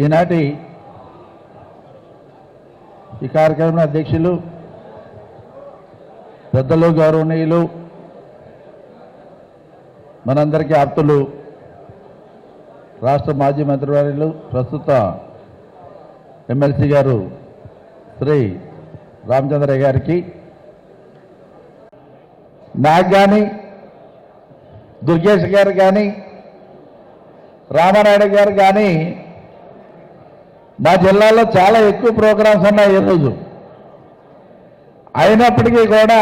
ఈనాటి ఈ కార్యక్రమం అధ్యక్షులు పెద్దలు గౌరవనీయులు మనందరికీ ఆప్తులు రాష్ట్ర మాజీ మంత్రివర్యులు ప్రస్తుత ఎమ్మెల్సీ గారు శ్రీ రామచంద్రయ్య గారికి నాకు కానీ దుర్గేష్ గారు కానీ రామారాయుడు గారు కానీ మా జిల్లాలో చాలా ఎక్కువ ప్రోగ్రామ్స్ ఉన్నాయి ఈరోజు అయినప్పటికీ కూడా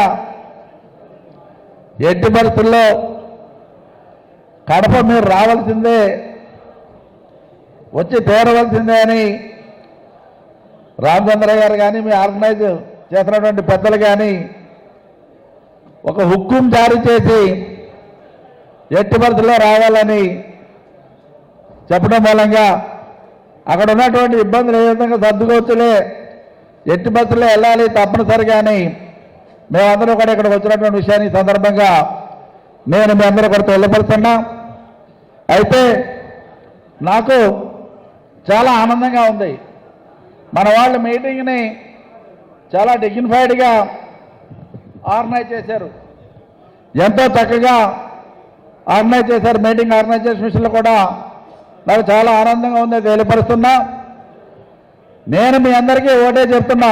ఎట్టి పరిస్థితుల్లో కడప మీరు రావాల్సిందే వచ్చి తీరవలసిందే అని రామచంద్ర గారు కానీ మీ ఆర్గనైజ్ చేసినటువంటి పెద్దలు కానీ ఒక హుక్కుం జారీ చేసి ఎట్టి పరిస్థితుల్లో రావాలని చెప్పడం మూలంగా అక్కడ ఉన్నటువంటి ఇబ్బందులు ఏ విధంగా సర్దుకోవచ్చులే? ఎట్టి బస్సులో వెళ్ళాలి తప్పనిసరిగా అని మేమందరూ కూడా ఇక్కడికి వచ్చినటువంటి విషయాన్ని సందర్భంగా నేను మీ అందరూ కూడా తెలియపరుస్తున్నా. అయితే నాకు చాలా ఆనందంగా ఉంది. మన వాళ్ళ మీటింగ్ని చాలా డిగ్నిఫైడ్గా ఆర్గనైజ్ చేశారు. ఎంతో చక్కగా ఆర్గనైజ్ చేశారు. మీటింగ్ ఆర్గనైజేషన్ విషయంలో కూడా నాకు చాలా ఆనందంగా ఉంది తెలియపరుస్తున్నా. నేను మీ అందరికీ ఒకటే చెప్తున్నా.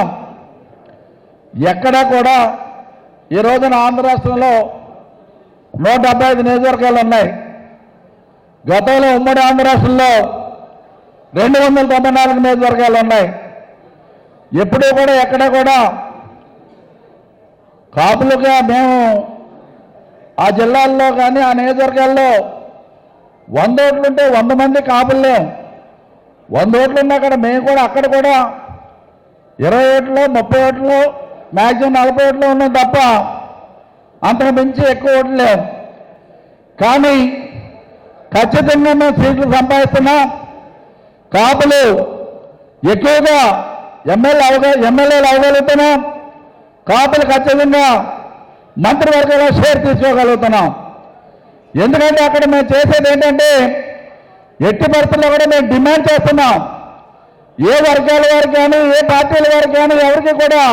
ఎక్కడా కూడా ఈ రోజున ఆంధ్ర రాష్ట్రంలో నూట డెబ్బై ఐదు నియోజకవర్గాలు ఉన్నాయి. గతంలో ఉమ్మడి ఆంధ్ర రాష్ట్రంలో రెండు వందల తొంభై నాలుగు నియోజకవర్గాలు ఉన్నాయి. ఎప్పుడూ కూడా ఎక్కడ కూడా కాపులుగా మేము ఆ జిల్లాల్లో కానీ ఆ నియోజకవర్గాల్లో వంద ఓట్లుంటే వంద మంది కాపులు వంద ఓట్లున్నా అక్కడ మేము కూడా అక్కడ కూడా ఇరవై ఓట్లు ముప్పై ఓట్లు మ్యాక్సిమం నలభై ఓట్లు ఉన్నాం తప్ప అంతకు మించి ఎక్కువ ఓట్లు లేవు. కానీ ఖచ్చితంగా మేము సీట్లు సంపాదిస్తున్నాం. కాపులు ఎక్కువగా ఎమ్మెల్యే అవగా ఎమ్మెల్యేలు అవగలుగుతున్నాం. కాపులు ఖచ్చితంగా మంత్రివర్గంలో షేర్ తీసుకోగలుగుతున్నాం. ఎందుకంటే అక్కడ మేము చేసేది ఏంటంటే ఎట్టి పరిస్థితుల్లో కూడా మేము డిమాండ్ చేస్తున్నాం. ఏ వర్గాల వారికి కానీ ఏ పార్టీల వారికి కానీ ఎవరికి కూడా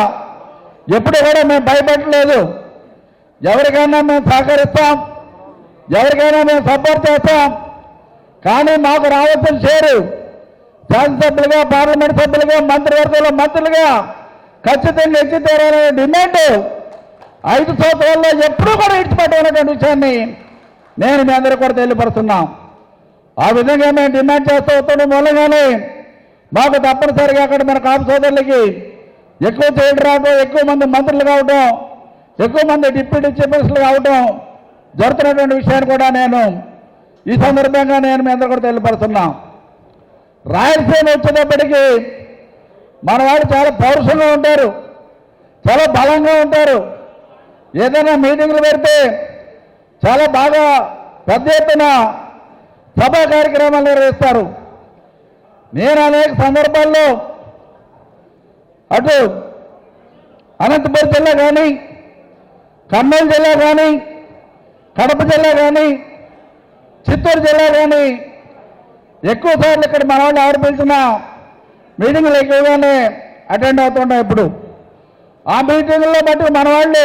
ఎప్పుడు కూడా మేము భయపడలేదు ఎవరికైనా మేము సహకరిస్తాం. ఎవరికైనా మేము సపోర్ట్ చేస్తాం. కానీ మాకు రావాల్సిన షేరు శాసనసభ్యులుగా పార్లమెంట్ సభ్యులుగా మంత్రివర్గంలో మంత్రులుగా ఖచ్చితంగా ఎత్తి తీరాలనే డిమాండ్ ఐదు సంవత్సరాల్లో ఎప్పుడూ కూడా ఇచ్చిపెట్టనటువంటి విషయాన్ని నేను మీ అందరూ కూడా తెలియపరుస్తున్నాం. ఆ విధంగా మేము డిమాండ్ చేస్తూ వస్తున్న మూలంగానే మాకు తప్పనిసరిగా అక్కడ మన కాపు సోదరులకి ఎక్కువ చేయడం రావడం ఎక్కువ మంది మంత్రులు కావడం ఎక్కువ మంది డిప్యూటీ చీఫ్ కావడం జరుగుతున్నటువంటి విషయాన్ని కూడా నేను ఈ సందర్భంగా నేను మీ అందరూ కూడా తెలియపరుస్తున్నాం. రాయలసీమ వచ్చేటప్పటికీ మన వాళ్ళు చాలా పౌరుషంగా ఉంటారు చాలా బలంగా ఉంటారు. ఏదైనా మీటింగ్లు పెడితే చాలా బాగా పెద్ద ఎత్తున సభా కార్యక్రమాలు నిర్వహిస్తారు. నేను అనేక సందర్భాల్లో అటు అనంతపురం జిల్లా కానీ కర్నూలు జిల్లా కానీ కడప జిల్లా కానీ చిత్తూరు జిల్లా కానీ ఎక్కువ సార్లు ఇక్కడ మన వాళ్ళు ఎవరు మీటింగ్లు ఎక్కువగానే అటెండ్ అవుతుంటాం ఇప్పుడు. ఆ మీటింగుల్లో బట్టి మన వాళ్ళు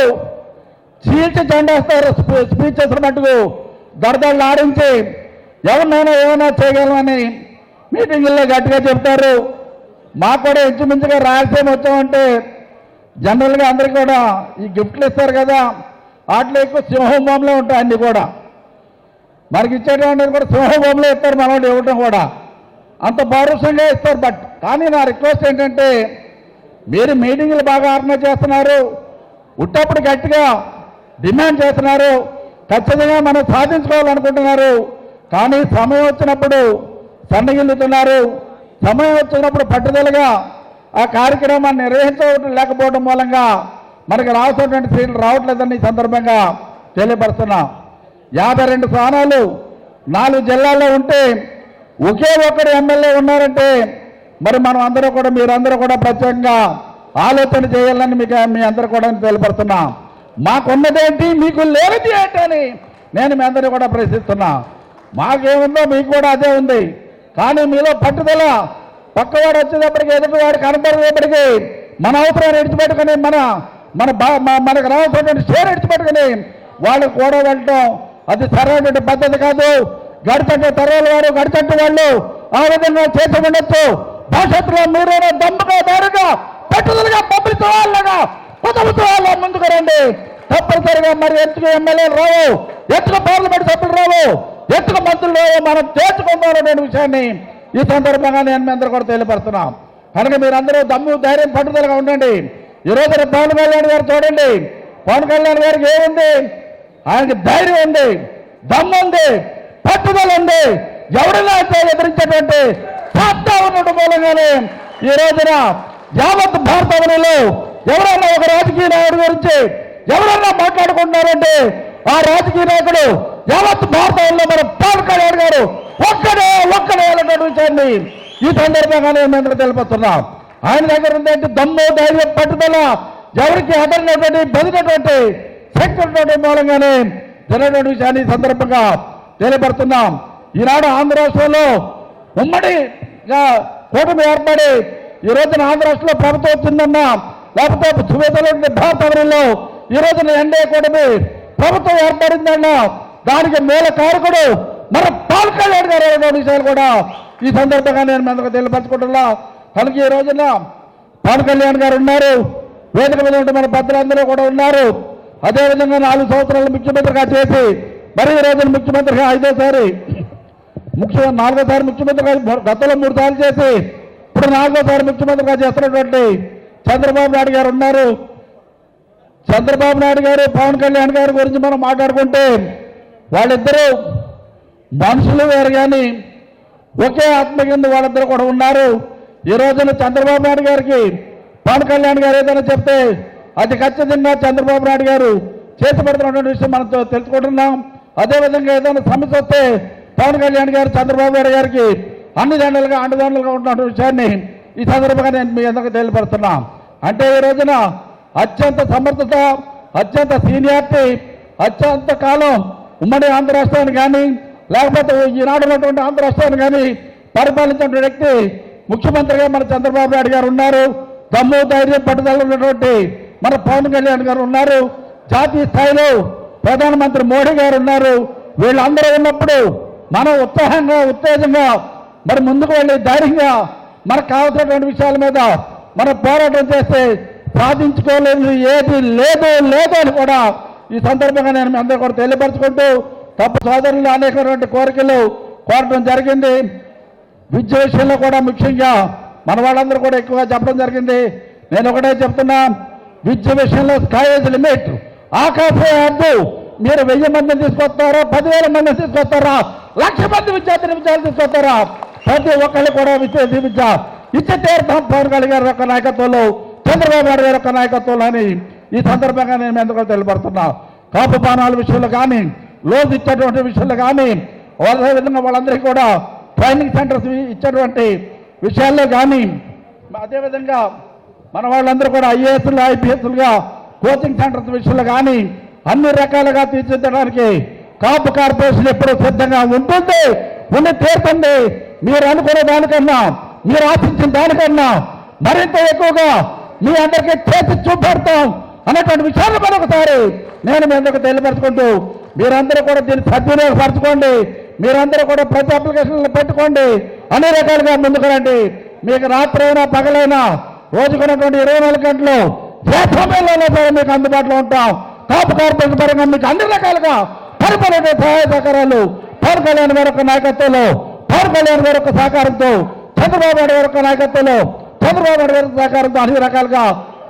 చీల్చి చెండేస్తారు స్పీచ్ చేసినట్టుకు దొరదళ్ళు ఆడించి ఎవరినైనా ఏమైనా చేయగలమని మీటింగుల్లో గట్టిగా చెప్తారు. మాకు కూడా ఇంచుమించుగా రాయలసీమ వచ్చామంటే జనరల్గా అందరికీ కూడా ఈ గిఫ్ట్లు ఇస్తారు కదా. వాటిలో ఎక్కువ సింహభూమిలో ఉంటాయి అన్నీ కూడా. మనకి ఇచ్చేటువంటిది కూడా సింహభూమిలో ఇస్తారు మన ఇవ్వటం కూడా. అంత పౌరుషంగా ఇస్తారు బట్ కానీ నా రిక్వెస్ట్ ఏంటంటే మీరు మీటింగులు బాగా ఆర్గనైజ్ చేస్తున్నారు. ఉట్టప్పుడు గట్టిగా డిమాండ్ చేస్తున్నారు. ఖచ్చితంగా మనం సాధించుకోవాలనుకుంటున్నారు. కానీ సమయం వచ్చినప్పుడు సన్నగిల్లుతున్నారు. సమయం వచ్చినప్పుడు పట్టుదలగా ఆ కార్యక్రమాన్ని నిర్వహించవటం లేకపోవడం మూలంగా మనకి రావాల్సినటువంటి సీట్లు రావట్లేదని ఈ సందర్భంగా తెలియపరుస్తున్నాం. యాభై రెండు స్థానాలు నాలుగు జిల్లాల్లో ఉంటే ఒకే ఒక్కరు ఎమ్మెల్యే ఉన్నారంటే మరి మనం అందరూ కూడా మీరందరూ కూడా ప్రత్యేకంగా ఆలోచన చేయాలని మీకు మీ అందరూ కూడా తెలియపరుస్తున్నాం. మాకున్నదేంటి? మీకు లేనిది ఏంటని నేను మీ అందరినీ కూడా ప్రశ్నిస్తున్నా. మాకేముందో మీకు కూడా అదే ఉంది. కానీ మీలో పట్టుదల పక్కవాడు వచ్చేటప్పటికి ఎదుటివాడు కనపడేటప్పటికి మన అవసరం ఎడిచిపెట్టుకుని మన మన బా- మనకు రావాల్సినటువంటి షేర్ ఎడిచిపెట్టుకుని వాళ్ళు కూడా వెళ్ళటం అది సరైనటువంటి పద్ధతి కాదు. గడిచట్టు తరాల వారు గడిచట్టు వాళ్ళు ఆ విధంగా చేసి ఉండొచ్చు. భవిష్యత్తులో మీరైనా దమ్ముగా దారుగా పట్టుదలగా పంపించే వాళ్ళగా కుటుంబ ముందుకు రండి. తప్పనిసరిగా మరి ఎత్తుకు ఎమ్మెల్యేలు రావు. ఎత్తుకు పార్లమెంట్ సభ్యులు రావు. ఎత్తుకు మంత్రులు రావు. మనం చేర్చుకుందామనే విషయాన్ని ఈ సందర్భంగా నేను మీ అందరూ కూడా తెలియపరుస్తున్నాం. కనుక మీరందరూ దమ్ము ధైర్యం పట్టుదలగా ఉండండి. ఈ రోజున పవన్ కళ్యాణ్ గారు చూడండి. పవన్ కళ్యాణ్ గారికి ఏముంది? ఆయనకి ధైర్యం ఉంది దమ్ము ఉంది పట్టుదల ఉంది. ఎవరైనా ఎదిరించేటువంటి సత్తా ఉండడం మూలంగానే ఈ రోజున యావత్ భారతవనిలో ఎవరైనా ఒక రాజకీయ నాయకుడి గురించి ఎవరన్నా మాట్లాడుకుంటున్నారంటే ఆ రాజకీయ నాయకుడు యావత్ భారతంలో మన పవన్ కళ్యాణ్ గారు ఒక్కడే ఒక్కడే విషయాన్ని ఈ సందర్భంగా నేను అందరూ ఆయన దగ్గర ఉందంటే దమ్ము ధైర్యం పట్టుదల ఎవరికి అదరినటువంటి బదినటువంటి శక్తి ఉన్నటువంటి మూలంగానే జరిగినటువంటి విషయాన్ని సందర్భంగా తెలియపడుతున్నాం ఈనాడు ఆంధ్ర రాష్ట్రంలో ఉమ్మడిగా కూటమి ఏర్పడి ఈ రోజున ఆంధ్ర రాష్ట్రంలో ప్రభుత్వం వచ్చిందన్నా లేకపోతే సువేతలో ఈ రోజున ఎన్డీఏ కూటమి ప్రభుత్వం ఏర్పడిందన్న దానికి మూల కారకుడు మన పవన్ కళ్యాణ్ గారు విషయాలు కూడా ఈ సందర్భంగా నేను మనకు తెలియపరచుకుంటున్నా. కనుక ఈ రోజున పవన్ కళ్యాణ్ గారు ఉన్నారు. వేదిక మీద ఉంటే మన పెద్దలందరూ కూడా ఉన్నారు. అదేవిధంగా నాలుగు సంవత్సరాలు ముఖ్యమంత్రిగా చేసి మరి ఈ రోజున ముఖ్యమంత్రిగా ఐదోసారి ముఖ్యమంత్రి నాలుగోసారి ముఖ్యమంత్రిగా గతంలో మూడు సార్లు చేసి ఇప్పుడు నాలుగోసారి ముఖ్యమంత్రిగా చేస్తున్నటువంటి చంద్రబాబు నాయుడు గారు ఉన్నారు. చంద్రబాబు నాయుడు గారు పవన్ కళ్యాణ్ గారి గురించి మనం మాట్లాడుకుంటే వాళ్ళిద్దరూ మనుషులు వేరు కానీ ఒకే ఆత్మ కింద వాళ్ళిద్దరు కూడా ఉన్నారు. ఈ రోజున చంద్రబాబు నాయుడు గారికి పవన్ కళ్యాణ్ గారు ఏదైనా చెప్తే అది ఖచ్చితంగా చంద్రబాబు నాయుడు గారు చేసి పెడుతున్నటువంటి విషయం మనం తెలుసుకుంటున్నాం. అదేవిధంగా ఏదైనా సమస్య వస్తే పవన్ కళ్యాణ్ గారు చంద్రబాబు నాయుడు గారికి అన్ని దండలుగా అండదండలుగా ఉన్నటువంటి విషయాన్ని ఈ సందర్భంగా నేను మీ అందరికీ తెలియపరుస్తున్నా. అంటే ఈ రోజున అత్యంత సమర్థత అత్యంత సీనియారిటీ అత్యంత కాలం ఉమ్మడి ఆంధ్ర రాష్ట్రాన్ని కానీ లేకపోతే ఈనాడు ఉన్నటువంటి ఆంధ్ర రాష్ట్రాన్ని కానీ పరిపాలించిన వ్యక్తి ముఖ్యమంత్రిగా మన చంద్రబాబు నాయుడు గారు ఉన్నారు. దమ్ము ధైర్యం పట్టుదల ఉన్నటువంటి మన పవన్ కళ్యాణ్ గారు ఉన్నారు. జాతీయ స్థాయిలో ప్రధానమంత్రి మోడీ గారు ఉన్నారు. వీళ్ళందరూ ఉన్నప్పుడు మనం ఉత్సాహంగా ఉత్తేజంగా మరి ముందుకు వెళ్ళి ధైర్యంగా మనకు కావాల్సినటువంటి విషయాల మీద మనం పోరాటం చేస్తే సాధించుకోలేదు ఏది లేదు లేదు అని కూడా ఈ సందర్భంగా నేను మీ అందరూ కూడా తెలియపరచుకుంటూ తప్పు సోదరులు అనేకటువంటి కోరికలు కోరడం జరిగింది. విద్య విషయంలో కూడా ముఖ్యంగా మన వాళ్ళందరూ కూడా ఎక్కువగా చెప్పడం జరిగింది. నేను ఒకటే చెప్తున్నా విద్య విషయంలో స్కైజ్ లిమిట్ ఆకాశే అడ్డు మీరు వెయ్యి మందిని తీసుకొస్తారా పదివేల మందిని తీసుకొస్తారా లక్ష మంది విద్యార్థిని విద్యార్థులు తీసుకొస్తారా? ప్రతి ఒక్కళ్ళు కూడా విద్య విద్య ఇచ్చే తీర్థం పవన్ కళ్యాణ్ గారి యొక్క నాయకత్వంలో. చంద్రబాబు నాయుడు గారి యొక్క నాయకత్వంలోని ఈ సందర్భంగా నేను ఎందుకు తెలియపడుతున్నా కాపు పానాల విషయంలో కానీ లోన్ ఇచ్చేటువంటి విషయంలో కానీ అదే విధంగా వాళ్ళందరికీ కూడా ట్రైనింగ్ సెంటర్స్ ఇచ్చేటువంటి విషయాల్లో కానీ అదేవిధంగా మన వాళ్ళందరూ కూడా ఐఏఎస్లు ఐపీఎస్లుగా కోచింగ్ సెంటర్స్ విషయంలో కానీ అన్ని రకాలుగా తీర్చిదిద్దడానికి కాపు కార్పొరేషన్ ఎప్పుడు సిద్ధంగా ఉంటుంది. ఉండి తీరుతుంది. మీరు అనుకునే దానికన్నా మీరు ఆశించిన దానికన్నా మరింత ఎక్కువగా మీ అందరికీ చేసి చూపెడతాం అనేటువంటి విషయాన్ని మరొకసారి నేను మీ అందరికీ తెలియపరచుకుంటూ మీరందరూ కూడా దీన్ని సద్వినియోగపరచుకోండి. మీరందరూ కూడా ప్రతి అప్లికేషన్లు పెట్టుకోండి. అన్ని రకాలుగా ముందుకు రండి. మీకు రాత్రైనా పగలైనా రోజుకున్నటువంటి ఇరవై నాలుగు గంటలు ఏ సమయంలోనే సరే మీకు అందుబాటులో ఉంటాం. కాపు కార్పొరేషన్ పరంగా మీకు అన్ని రకాలుగా పరిపాలన సహాయ సహకారాలు పవన్ కళ్యాణ్ గారి యొక్క నాయకత్వంలో పవన్ కళ్యాణ్ గారి యొక్క సహకారంతో చంద్రబాబు నాయుడు గారి యొక్క నాయకత్వంలో చంద్రబాబు నాయుడు గారి సహకారంతో అన్ని రకాలుగా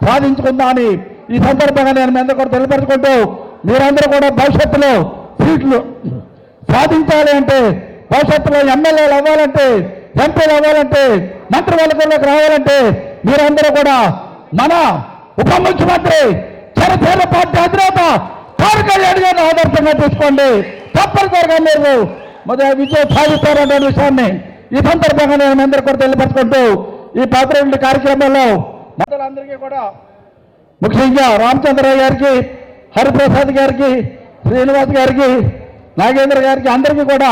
సాధించుకుందామని ఈ సందర్భంగా నేను మీ అందరూ కూడా తెలియపరచుకుంటూ మీరందరూ కూడా భవిష్యత్తులో సీట్లు సాధించాలి అంటే భవిష్యత్తులో ఎమ్మెల్యేలు అవ్వాలంటే ఎంపీలు అవ్వాలంటే మంత్రివర్గంలోకి రావాలంటే మీరందరూ కూడా మన ఉప ముఖ్యమంత్రి జనసేన పార్టీ అధినేత పవన్ కళ్యాణ్ గారిని ఆదర్శంగా తీసుకోండి. తప్పనిసరిగా మీరు విజయం సాధిస్తారనే విషయాన్ని ఈ సందర్భంగా నేను మీ అందరూ కూడా తెలియపరచుకుంటూ ఈ పదకొండు కార్యక్రమంలో మొదలందరికీ కూడా ముఖ్యంగా రామచంద్రరావు గారికి హరిప్రసాద్ గారికి శ్రీనివాస్ గారికి నాగేంద్ర గారికి అందరికీ కూడా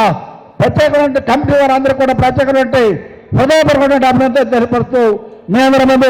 ప్రత్యేకమైన కమిటీ వారు అందరికీ కూడా ప్రత్యేకమైన హృదయపూర్వకమైన అభినందన తెలియపరుస్తూ మీ అందరి ముందు